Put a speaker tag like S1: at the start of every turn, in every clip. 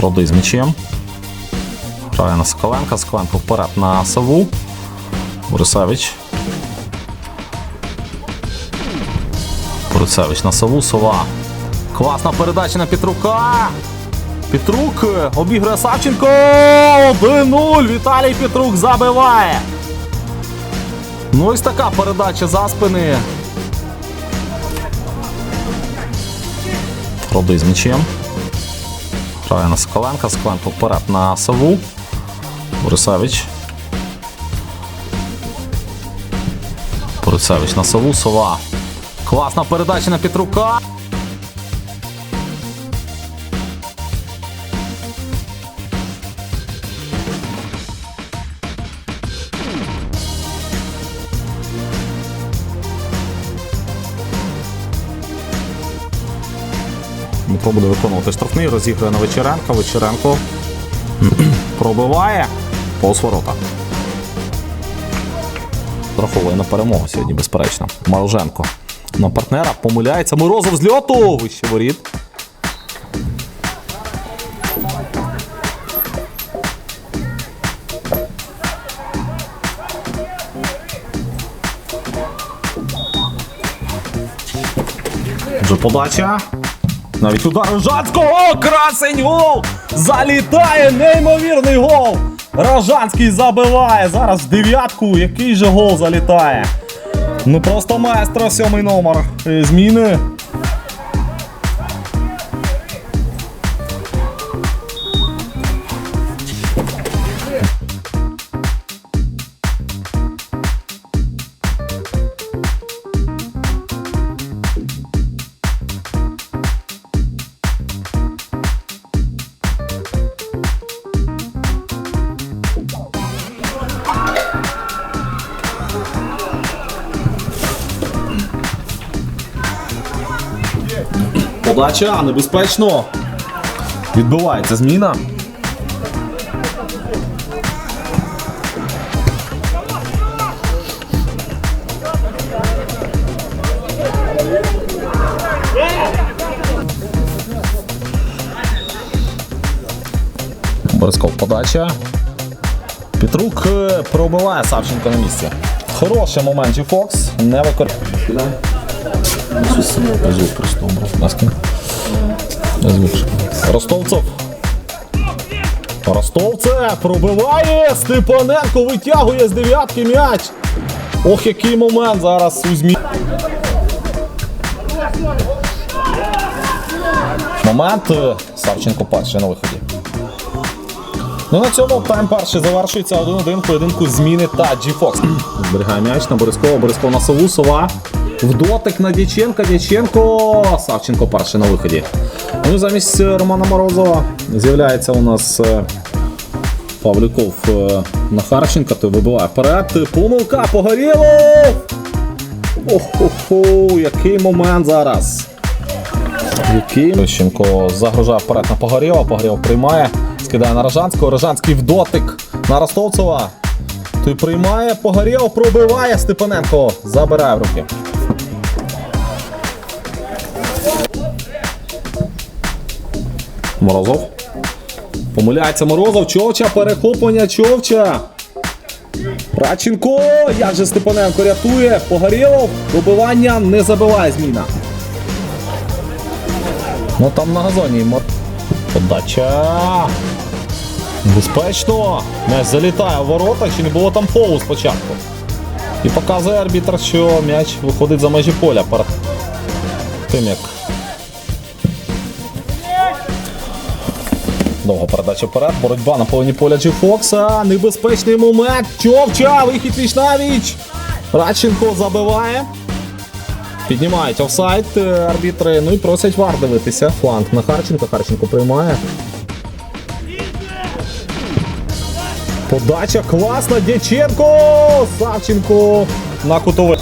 S1: Родий з м'ячем. Грає на Соколенка. Соколенко вперед на Саву. Борисевич. Борисевич на Саву. Сова. Класна передача на Петрука. Петрук обігрує Савченко. 1-0. Віталій Петрук забиває. Ну ось така передача за спини. Родий з м'ячем. Грає на Соколенка. Соколенко вперед на Саву. Борисевич. Борисевич на Саву. Сова. Класна передача на Петрука. Дмитро буде виконувати штрафний, розігрує на Вечеренка. Вечеренко пробиває повз ворота. Враховує на перемогу сьогодні, безперечно. Маруженко на партнера помиляється. Морозов з льоту! Вище воріт. Подача. Навіть удар Рожанського! Красень гол! Залітає неймовірний гол! Рожанський забиває. Зараз в дев'ятку. Який же гол залітає? Ну просто майстра сьомий номер. Е, Зміни. Подача небезпечно. Відбувається зміна. Борисков подача. Петрук е, пробиває Савченко на місці. Хороший момент Фокс. Не використовує. Звук просто убрав. Маски. Звук. Ростовцев. Ростовцев пробиває. Степаненко витягує з дев'ятки м'яч. Ох, який момент зараз у змі. Момент. е, Савченко перший на виході. Ну на цьому тайм перший завершується 1-1 поєдинку зміни та G-Fox. Зберігає м'яч на Борискова, Борисков на Сову, Сова. В дотик на Дяченка, Дяченко, Савченко перший на виході. Ну і замість е, Романа Морозова з'являється у нас е, Павлюков е, на Харченка, той вибиває вперед. Помилка погоріло! Охо-хо, який момент зараз. Який Лещенко загружає вперед на Погорєва, Погорєв приймає, скидає на Рожанського, Рожанський в дотик на Ростовцева. Той приймає, Погорєв пробиває Степаненко, забирає в руки. Морозов. Помиляється Морозов, Човча, перехоплення Човча. Радченко, як же Степаненко рятує, Погорєлов, добивання не забиває зміна. Ну там на газоні. Подача. Безпечно. М'яч залітає в ворота, чи не було там фолу спочатку. І показує арбітр, що м'яч виходить за межі поля перед тим як. Довга передача вперед. Боротьба на половині поля Джі Фокса. Небезпечний момент. Човча, вихід віч на. Радченко забиває. Піднімають офсайд е, арбітри, ну і просять вар дивитися. Фланг на Харченко. Харченко приймає. Подача класна. Дяченко! Савченко на кутовий.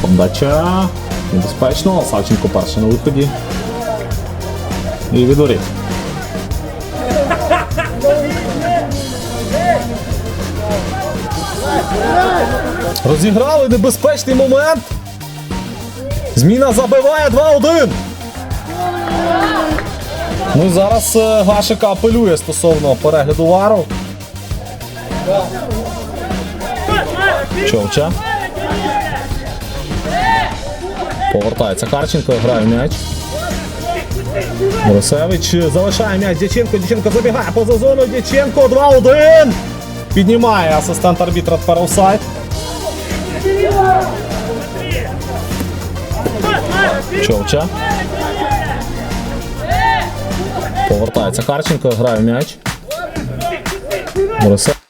S1: Подача. Небезпечно. Савченко перший на виході. І відворіт. Розіграли небезпечний момент. Зміна забиває 2-1. Ну зараз е, Гашика апелює стосовно перегляду вару. Човча. Повертається Харченко, грає м'яч. Борисевич залишає м'яч Дяченко. Дяченко забігає поза зону. Дяченко 2-1. Піднімає асистент арбітра тепер офсайд. Човча. Повертається Харченко, грає м'яч. Борисевич.